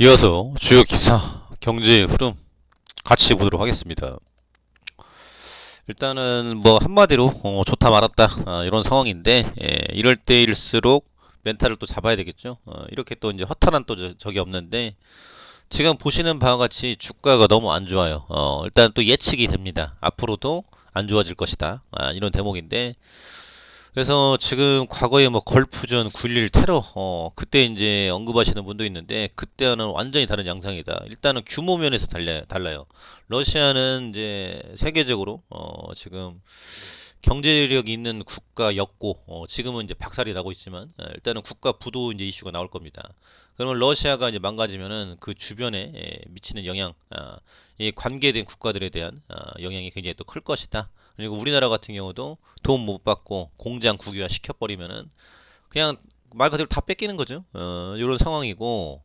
이어서 주요 기사, 경제 흐름 같이 보도록 하겠습니다. 일단은 뭐 한마디로 어, 좋다 말았다 아, 이런 상황인데 예, 이럴 때일수록 멘탈을 또 잡아야 되겠죠. 어, 이렇게 또 이제 허탈한 또 저- 적이 없는데 지금 보시는 바와 같이 주가가 너무 안 좋아요. 어, 일단 또 예측이 됩니다. 앞으로도 안 좋아질 것이다. 아, 이런 대목인데 그래서 지금 과거에 뭐 걸프전 9.11 테러 어 그때 이제 언급하시는 분도 있는데 그때와는 완전히 다른 양상이다. 일단은 규모 면에서 달라 달라요. 러시아는 이제 세계적으로 어 지금 경제력이 있는 국가였고 어 지금은 이제 박살이 나고 있지만 어, 일단은 국가 부도 이제 이슈가 나올 겁니다. 그러면 러시아가 이제 망가지면은 그 주변에 예, 미치는 영향, 아, 이 관계된 국가들에 대한 아, 영향이 굉장히 또 클 것이다. 그리고 우리나라 같은 경우도 돈 못 받고 공장 국유화 시켜버리면은 그냥 말 그대로 다 뺏기는 거죠. 어, 이런 상황이고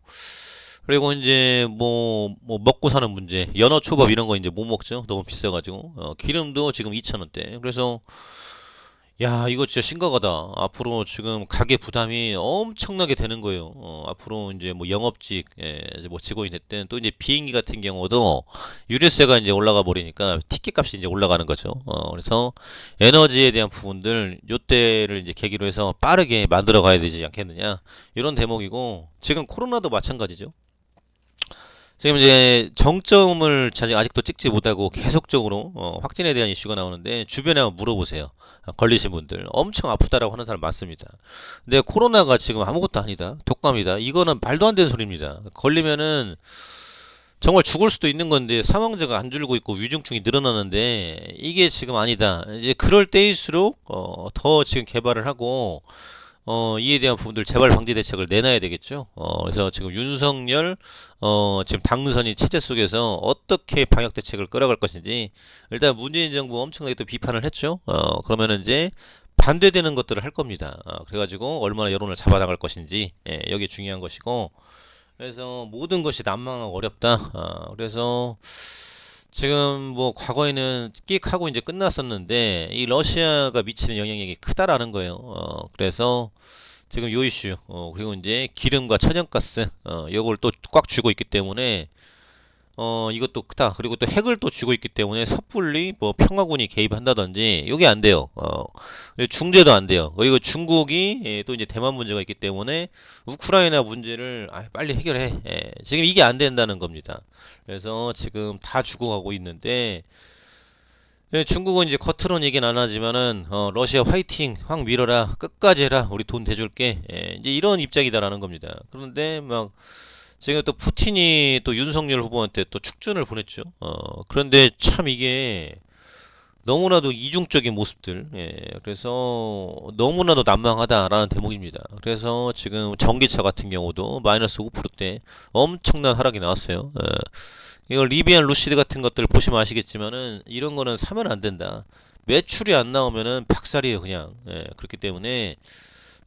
그리고 이제 뭐, 뭐 먹고 사는 문제, 연어 초밥 이런 거 이제 못 먹죠. 너무 비싸가지고 어, 기름도 지금 2,000원대. 그래서 야, 이거 진짜 심각하다. 앞으로 지금 가계 부담이 엄청나게 되는 거예요. 어, 앞으로 이제 뭐 영업직, 예, 이제 뭐 직원이 됐든 또 이제 비행기 같은 경우도 유류세가 이제 올라가 버리니까 티켓 값이 이제 올라가는 거죠. 어, 그래서 에너지에 대한 부분들 요때를 이제 계기로 해서 빠르게 만들어 가야 되지 않겠느냐. 이런 대목이고 지금 코로나도 마찬가지죠. 지금 이제 정점을 아직 아직도 찍지 못하고 계속적으로 어, 확진에 대한 이슈가 나오는데 주변에 한번 물어보세요. 아, 걸리신 분들 엄청 아프다라고 하는 사람 많습니다. 근데 코로나가 지금 아무것도 아니다. 독감이다. 이거는 말도 안 되는 소리입니다. 걸리면은 정말 죽을 수도 있는 건데 사망자가 안 줄고 있고 위중증이 늘어나는데 이게 지금 아니다. 이제 그럴 때일수록 어, 더 지금 개발을 하고 어, 이에 대한 부분들 재발 방지 대책을 내놔야 되겠죠. 어, 그래서 지금 윤석열 어, 지금 당선인 체제 속에서 어떻게 방역 대책을 끌어갈 것인지 일단 문재인 정부 엄청나게 또 비판을 했죠. 어, 그러면은 이제 반대되는 것들을 할 겁니다. 어, 그래가지고 얼마나 여론을 잡아나갈 것인지 예, 여기 중요한 것이고 그래서 모든 것이 난망하고 어렵다. 어, 그래서 지금 뭐 과거에는 끽 하고 이제 끝났었는데 이 러시아가 미치는 영향력이 크다라는 거예요. 어, 그래서 지금 요 이슈 어, 그리고 이제 기름과 천연가스 어, 요걸 또 꽉 쥐고 있기 때문에 어 이것도 크다. 그리고 또 핵을 또 쥐고 있기 때문에 섣불리 뭐 평화군이 개입한다든지 요게 안 돼요. 어 중재도 안 돼요. 그리고 중국이 예, 또 이제 대만 문제가 있기 때문에 우크라이나 문제를 아, 빨리 해결해. 예, 지금 이게 안 된다는 겁니다. 그래서 지금 다 죽어가고 있는데 예, 중국은 이제 겉으로는 얘기는 안 하지만은 어, 러시아 화이팅 확 밀어라 끝까지 해라 우리 돈 대줄게 예, 이제 이런 입장이다라는 겁니다. 그런데 막 지금 또 푸틴이 또 윤석열 후보한테 또 축전을 보냈죠. 어, 그런데 참 이게 너무나도 이중적인 모습들, 예, 그래서 너무나도 난망하다라는 대목입니다. 그래서 지금 전기차 같은 경우도 마이너스 5%대 엄청난 하락이 나왔어요. 예, 이거 리비안 루시드 같은 것들 보시면 아시겠지만은 이런 거는 사면 안 된다. 매출이 안 나오면은 박살이에요, 그냥. 예, 그렇기 때문에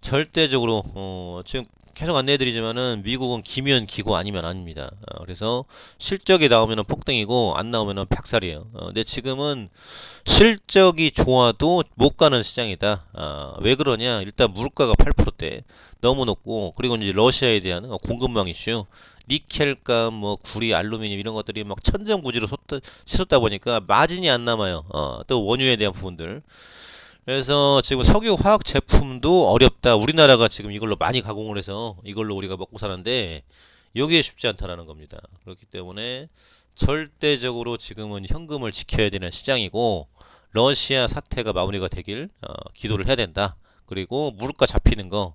절대적으로 어, 지금 계속 안내해드리지만은 미국은 기면 기고 아니면 아닙니다. 어, 그래서 실적이 나오면은 폭등이고 안 나오면은 박살이에요. 어, 근데 지금은 실적이 좋아도 못 가는 시장이다. 아, 왜 그러냐? 일단 물가가 8%대 너무 높고 그리고 이제 러시아에 대한 어, 공급망 이슈, 니켈값, 뭐 구리, 알루미늄 이런 것들이 막 천정부지로 솟다, 치솟다 보니까 마진이 안 남아요. 어, 또 원유에 대한 부분들. 그래서 지금 석유 화학 제품도 어렵다. 우리나라가 지금 이걸로 많이 가공을 해서 이걸로 우리가 먹고 사는데 여기에 쉽지 않다라는 겁니다. 그렇기 때문에 절대적으로 지금은 현금을 지켜야 되는 시장이고 러시아 사태가 마무리가 되길 어, 기도를 해야 된다. 그리고 물가 잡히는 거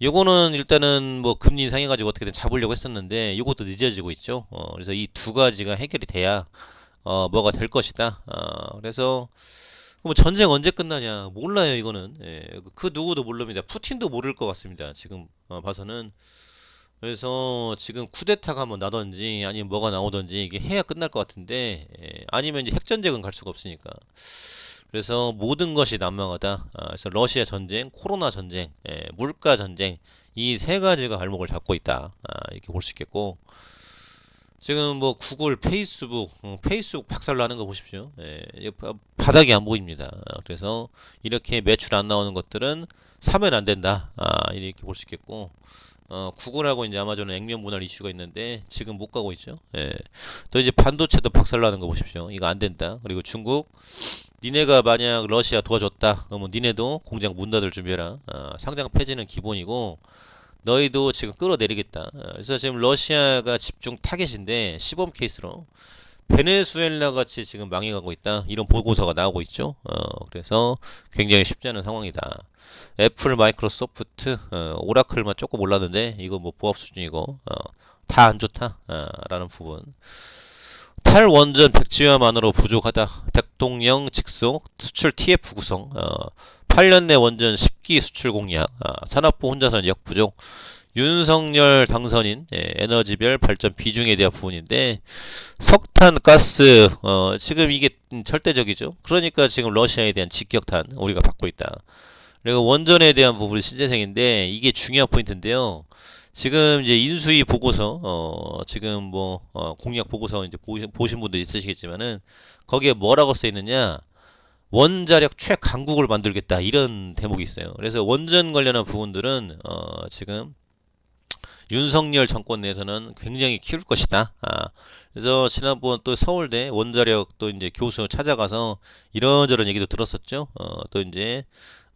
요거는 일단은 뭐 금리 인상해 가지고 어떻게든 잡으려고 했었는데 요것도 늦어지고 있죠. 어, 그래서 이 두 가지가 해결이 돼야 어, 뭐가 될 것이다. 어, 그래서 뭐 전쟁 언제 끝나냐? 몰라요 이거는. 예, 그 누구도 모릅니다. 푸틴도 모를 것 같습니다 지금 어, 봐서는. 그래서 지금 쿠데타가 뭐 나든지 아니면 뭐가 나오든지 이게 해야 끝날 것 같은데 예, 아니면 이제 핵전쟁은 갈 수가 없으니까. 그래서 모든 것이 난망하다. 아, 그래서 러시아 전쟁 코로나 전쟁 예, 물가 전쟁 이 세 가지가 발목을 잡고 있다. 아, 이렇게 볼 수 있겠고. 지금 뭐 구글, 페이스북, 어, 페이스북 박살 나는 거 보십시오. 예, 바- 바닥이 안 보입니다. 아, 그래서 이렇게 매출 안 나오는 것들은 사면 안 된다. 아, 이렇게 볼 수 있겠고, 어, 구글하고 이제 아마존은 액면 분할 이슈가 있는데 지금 못 가고 있죠. 예. 또 이제 반도체도 박살나는 거 보십시오. 이거 안 된다. 그리고 중국 니네가 만약 러시아 도와줬다. 그러면 니네도 공장 문 닫을 준비해라. 어, 상장 폐지는 기본이고 너희도 지금 끌어내리겠다. 어, 그래서 지금 러시아가 집중 타겟인데 시범 케이스로 베네수엘라 같이 지금 망해가고 있다. 이런 보고서가 나오고 있죠. 어, 그래서 굉장히 쉽지 않은 상황이다. 애플, 마이크로소프트, 어, 오라클만 조금 올랐는데 이거 뭐 보합 수준이고 어, 다 안 좋다. 어, 라는 부분. 탈원전 백지화만으로 부족하다. 대통령 직속 수출 TF 구성. 어, 8년 내 원전 10기 수출 공약. 아, 산업부 혼자서는 역부족. 윤석열 당선인 예, 에너지별 발전 비중에 대한 부분인데 석탄, 가스 어, 지금 이게 절대적이죠. 그러니까 지금 러시아에 대한 직격탄 우리가 받고 있다. 그리고 원전에 대한 부분이 신재생인데 이게 중요한 포인트인데요. 지금 이제 인수위 보고서 어 지금 뭐 어, 공약 보고서 이제 보신, 분도 있으시겠지만은 거기에 뭐라고 써 있느냐 원자력 최강국을 만들겠다 이런 대목이 있어요. 그래서 원전 관련한 부분들은 어 지금 윤석열 정권 내에서는 굉장히 키울 것이다. 아, 그래서 지난번 또 서울대 원자력 또 이제 교수 찾아가서 이런저런 얘기도 들었었죠. 어, 또 이제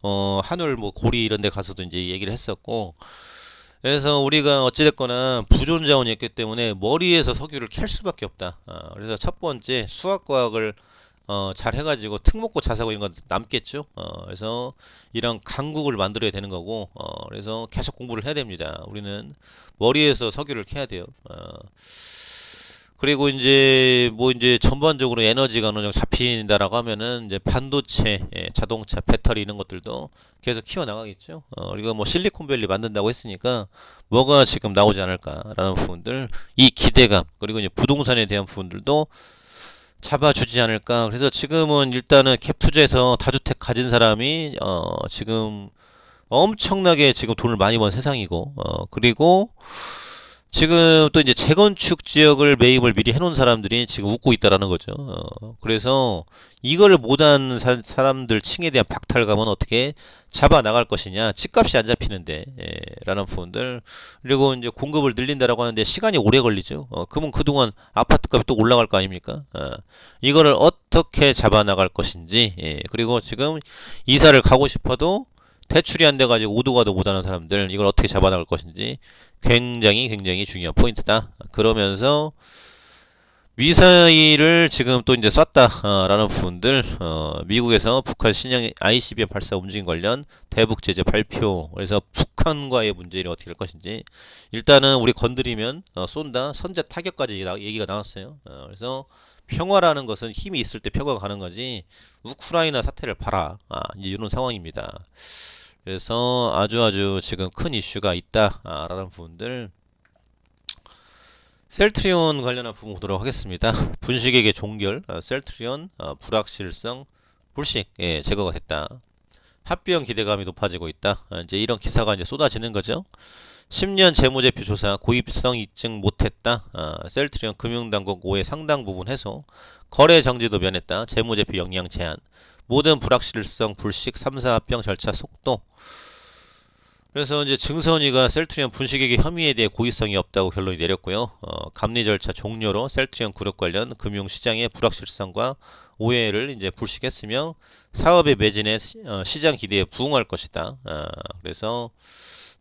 어, 한울 뭐 고리 이런 데 가서도 이제 얘기를 했었고 그래서 우리가 어찌됐거나 부존 자원이었기 때문에 머리에서 석유를 캘 수밖에 없다. 아, 그래서 첫 번째 수학과학을 어, 잘 해가지고 특목고 자사고 이런 거 남겠죠. 어, 그래서 이런 강국을 만들어야 되는 거고, 어, 그래서 계속 공부를 해야 됩니다. 우리는 머리에서 석유를 캐야 돼요. 어, 그리고 이제 뭐 이제 전반적으로 에너지가 어느 정도 잡힌다라고 하면은 이제 반도체, 예, 자동차, 배터리 이런 것들도 계속 키워 나가겠죠. 어, 그리고 뭐 실리콘밸리 만든다고 했으니까 뭐가 지금 나오지 않을까라는 부분들, 이 기대감 그리고 이제 부동산에 대한 부분들도 잡아주지 않을까. 그래서 지금은 일단은 갭 투자해서 다주택 가진 사람이 어 지금 엄청나게 지금 돈을 많이 번 세상이고 어 그리고 지금 또 이제 재건축 지역을 매입을 미리 해놓은 사람들이 지금 웃고 있다라는 거죠. 어, 그래서 이걸 못한 사, 사람들 층에 대한 박탈감은 어떻게 잡아 나갈 것이냐. 집값이 안 잡히는데, 예, 라는 부분들. 그리고 이제 공급을 늘린다라고 하는데 시간이 오래 걸리죠. 어, 그러면 그동안 아파트 값이 또 올라갈 거 아닙니까? 어, 이거를 어떻게 잡아 나갈 것인지, 예, 그리고 지금 이사를 가고 싶어도 대출이 안 돼가지고 오도가도 못하는 사람들 이걸 어떻게 잡아나갈 것인지 굉장히 굉장히 중요한 포인트다. 그러면서 미사일을 지금 또 이제 쐈다라는 부분들 어, 미국에서 북한 신형 ICBM 발사 움직임 관련 대북 제재 발표 그래서 북한과의 문제를 어떻게 할 것인지 일단은 우리 건드리면 어, 쏜다 선제 타격까지 나- 얘기가 나왔어요. 어, 그래서 평화라는 것은 힘이 있을 때 평화가 가는 거지 우크라이나 사태를 봐라 아, 이제 이런 상황입니다. 그래서 아주 아주 지금 큰 이슈가 있다라는 부분들 셀트리온 관련한 부분 보도록 하겠습니다. 분식에게 종결, 어, 셀트리온 어, 불확실성, 불식 예, 제거가 됐다. 합병 기대감이 높아지고 있다. 어, 이제 이런 기사가 이제 쏟아지는 거죠. 10년 재무제표 조사 고입성 입증 못했다. 어, 셀트리온 금융당국 오해 상당 부분 해소, 거래 정지도 면했다. 재무제표 영향 제한, 모든 불확실성, 불식, 3사 합병 절차 속도. 그래서 이제 증선이가 셀트리온 분식회계 혐의에 대해 고의성이 없다고 결론이 내렸고요. 어, 감리 절차 종료로 셀트리온 그룹 관련 금융시장의 불확실성과 오해를 이제 불식했으며 사업의 매진에 시, 어, 시장 기대에 부응할 것이다. 어, 그래서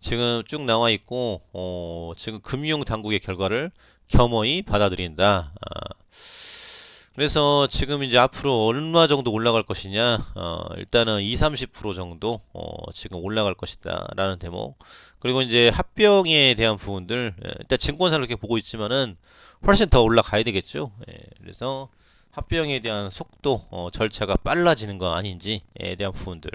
지금 쭉 나와 있고 어, 지금 금융 당국의 결과를 겸허히 받아들인다. 어, 그래서 지금 이제 앞으로 얼마 정도 올라갈 것이냐, 어, 일단은 2, 30% 정도, 어, 지금 올라갈 것이다. 라는 대목. 그리고 이제 합병에 대한 부분들, 예, 일단 증권사를 이렇게 보고 있지만은 훨씬 더 올라가야 되겠죠. 예, 그래서 합병에 대한 속도, 어, 절차가 빨라지는 거 아닌지에 대한 부분들.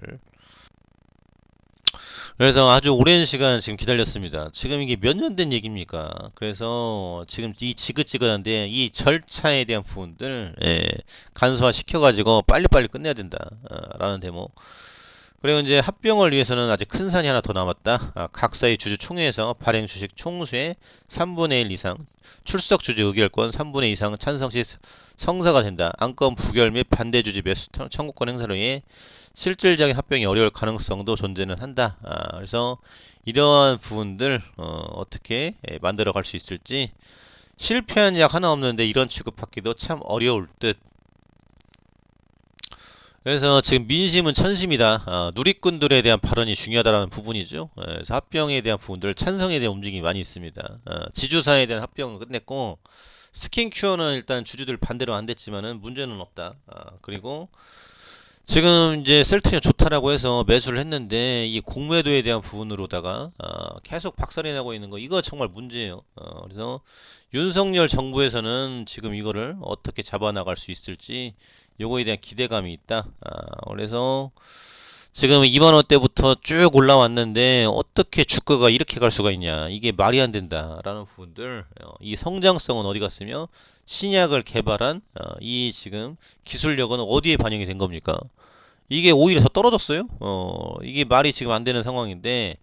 그래서 아주 오랜 시간 지금 기다렸습니다. 지금 이게 몇 년 된 얘기입니까? 그래서 지금 이 지긋지긋한데 이 절차에 대한 부분들 예, 간소화 시켜가지고 빨리빨리 끝내야 된다. 어, 라는 대목. 그리고 이제 합병을 위해서는 아직 큰 산이 하나 더 남았다. 아, 각사의 주주 총회에서 발행 주식 총수의 3분의 1 이상, 출석 주주 의결권 3분의 2 이상 찬성 시 성사가 된다. 안건 부결 및 반대 주지 매수 청구권 행사로 해 실질적인 합병이 어려울 가능성도 존재는 한다. 아, 그래서 이러한 부분들 어, 어떻게 예, 만들어 갈 수 있을지 실패한 약 하나 없는데 이런 취급받기도 참 어려울 듯. 그래서 지금 민심은 천심이다. 아, 누리꾼들에 대한 발언이 중요하다라는 부분이죠. 예, 그래서 합병에 대한 부분들 찬성에 대한 움직임이 많이 있습니다. 아, 지주사에 대한 합병은 끝냈고 스킨큐어는 일단 주주들 반대로 안 됐지만은 문제는 없다. 아, 그리고 지금 이제 셀트리온 좋다라고 해서 매수를 했는데 이 공매도에 대한 부분으로다가 아, 계속 박살이 나고 있는 거 이거 정말 문제예요. 어, 그래서 윤석열 정부에서는 지금 이거를 어떻게 잡아나갈 수 있을지 요거에 대한 기대감이 있다. 아, 그래서 지금 2만 원 대부터 쭉 올라왔는데 어떻게 주가가 이렇게 갈 수가 있냐? 이게 말이 안 된다라는 부분들 어, 이 성장성은 어디 갔으며 신약을 개발한 어, 이 지금 기술력은 어디에 반영이 된 겁니까? 이게 오히려 더 떨어졌어요. 어, 이게 말이 지금 안 되는 상황인데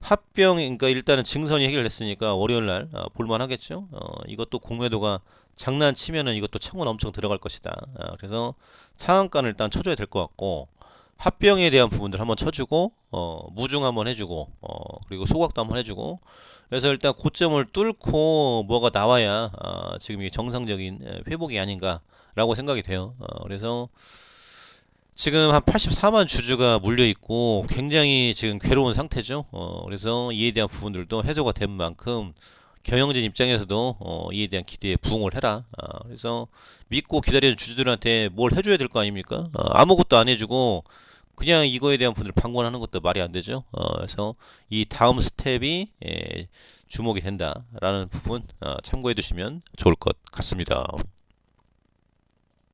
합병 그러니까 일단은 증선이 해결됐으니까 월요일 날 어, 볼만 하겠죠. 어, 이것도 공매도가 장난치면은 이것도 창원 엄청 들어갈 것이다. 어, 그래서 상한가는 일단 쳐줘야 될 것 같고 합병에 대한 부분들 한번 쳐주고 어, 무중 한번 해주고 어, 그리고 소각도 한번 해주고 그래서 일단 고점을 뚫고 뭐가 나와야 아, 지금 이게 정상적인 에, 회복이 아닌가라고 생각이 돼요. 어, 그래서 지금 한 84만 주주가 물려 있고 굉장히 지금 괴로운 상태죠. 어, 그래서 이에 대한 부분들도 해소가 된 만큼 경영진 입장에서도 어, 이에 대한 기대에 부응을 해라. 아, 그래서 믿고 기다리는 주주들한테 뭘 해줘야 될 거 아닙니까? 어, 아무것도 안 해주고 그냥 이거에 대한 분들 방관하는 것도 말이 안 되죠. 어, 그래서 이 다음 스텝이 예, 주목이 된다라는 부분 어, 참고해 두시면 좋을 것 같습니다.